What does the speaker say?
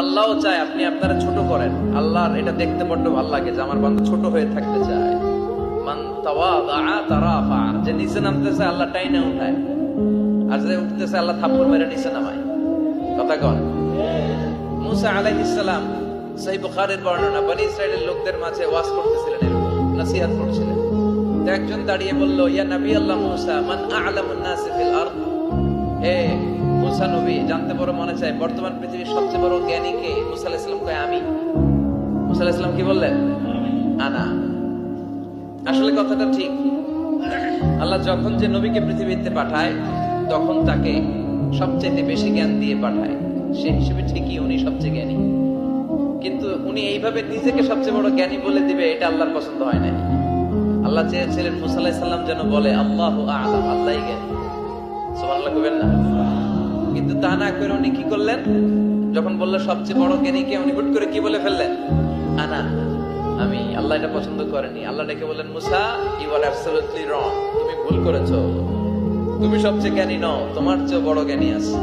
আল্লাহও চায় আপনি আপনারা ছোট করেন। আল্লাহর এটা দেখতে বড্ড ভালো লাগে যে আমার বান্ধব ছোট হয়ে থাকতে চায়। মান তাওয়াদা যে নিচে নামতেছে আল্লাহ টাইনে উঠায়। আর যে উঠতেছে আল্লাহ থাপ্পড় মেরে নিচে নামায়। কথা কন। মুসা আলাইহিস সালাম সহিহ বুখারীর বর্ণনা, বনি ইসরাইলের লোকদের মাঝে ওয়াজ করতেছিলেন এরকম, নসিহত করছিলেন। একজন দাঁড়িয়ে বলল, ইয়া নবী আল্লাহ মুসা, মান আ'লামুন নাস ফিল আরদ? হে মুসা নবী জানতে বড় মনে চায়, বর্তমান পৃথিবীর সবচেয়ে বড় জ্ঞানী কে? মুসা আলাইহিস সালাম কয়, আমি। মুসা কি বললেন? আনা আসলে কথাটা ঠিক। আল্লাহ যখন যে নবীকে পৃথিবীতে পাঠায়, তখন তাকে সবচেয়ে বেশি জ্ঞান দিয়ে পাঠায়। সে হিসেবে ঠিকই উনি সবচেয়ে জ্ঞানী। কিন্তু উনি এইভাবে নিজেকে সবচেয়ে বড় জ্ঞানী বলে দিবে, এটা আল্লাহর পছন্দ হয় না আল্লাহ চেয়েছিলেন মুসা আলাইহিস যেন বলে, আল্লাহু আ'লাম। আল্লাহই জ্ঞানী। কইবেন না। না করে উনি কি করলেন? যখন বলল, সবচেয়ে বড় জ্ঞানীকে উনি হুট করে কি বলে ফেললেন? আনা, আমি আল্লাহ এটা পছন্দ করেনি। আল্লাহ ডেকে বললেন, মুসা ইউ আর অ্যাবসলুটলি রং তুমি ভুল করেছ। তুমি সবচেয়ে জ্ঞানী নও, তোমার চেয়ে বড় জ্ঞানী আছে।